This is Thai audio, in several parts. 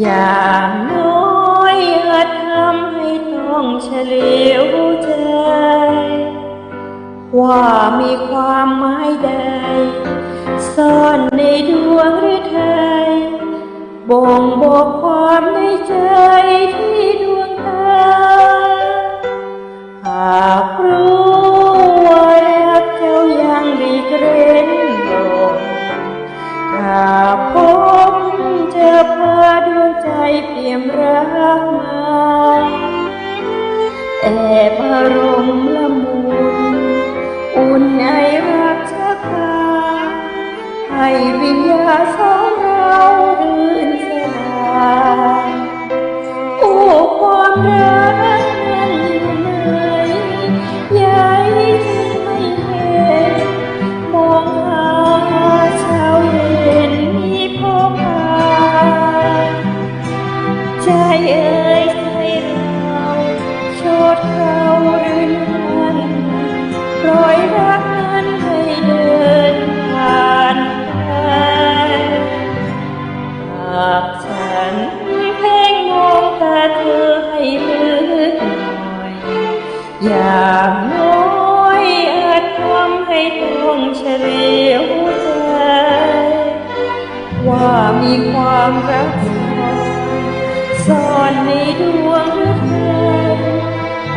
อย่างน้อยอาจทำให้ต้องเฉลียวใจ ว่ามีความหมายใด ซ่อนในดวงหรือไทยบ่งบอกความในใจที่ดวงตา หากรู้ว่ารักเจ้ายังหลีกร้นลงถ้าพบเจอพาดวง ใจเปี่ยมรักมาแอบอารมณ์ละมุนอุ่นในรักชักพาให้วิญญาณสองเรา ความรักสอนในดวงหรือ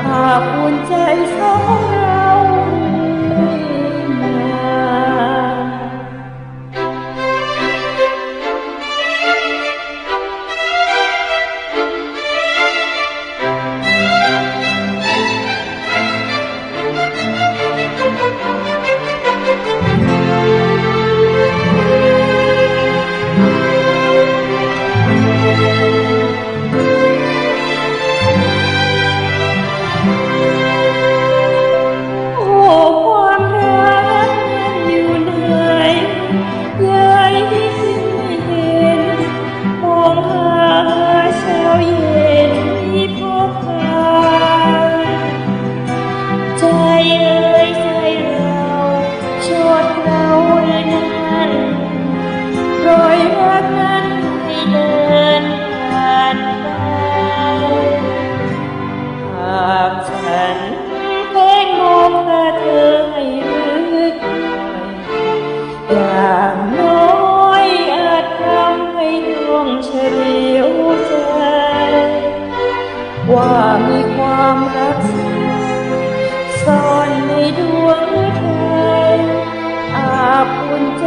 อาบอุ่นใจสองเราามีความรักซ่อนในดวงใจอาบอุ่นใจ